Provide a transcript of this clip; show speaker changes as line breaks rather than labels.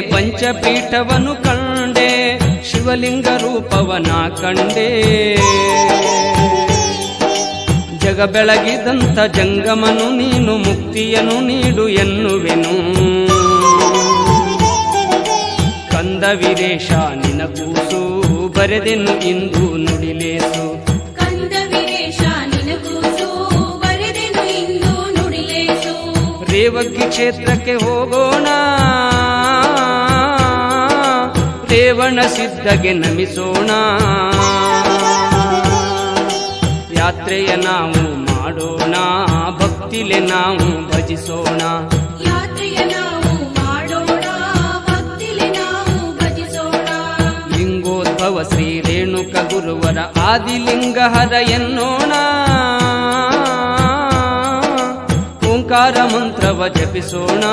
ಪಂಚಪೀಠವನು ಕಂಡೆ ಶಿವಲಿಂಗ ರೂಪವನ ಕಂಡೆ. ಜಗ ಬೆಳಗಿದಂಥ ಜಂಗಮನು ನೀನು ಮುಕ್ತಿಯನು ನೀಡು ಎನ್ನುವೆನು. ಕಂದ ನಿನ
ಕಂದ ವೀರೇಶ ನಿನಗೂಸು ಬರೆದೆನು ಇಂದು ನುಡಿಲೇಸು.
ರೇವಕ್ಕಿ ಕ್ಷೇತ್ರಕ್ಕೆ ಹೋಗೋಣ. ರೇವಣ ಸಿದ್ಧಗೆ ನಮಿಸೋಣ. ಯಾತ್ರೆಯ ನಾವು ಮಾಡೋಣ ಭಕ್ತಿಲೆ ನಾವು ಭಜಿಸೋಣ.
ಯಾತ್ರೆಯ ಮಾಡೋಣ ಭಕ್ತಿಲೆ ನಾವು ಭಜಿಸೋಣ.
ಲಿಂಗೋದ್ಭವ ಶ್ರೀ ರೇಣುಕ ಗುರುವರ ಆದಿಲಿಂಗ ಹರ ಎನ್ನೋಣ. ಓಂಕಾರ ಮಂತ್ರವ ಜಪಿಸೋಣ.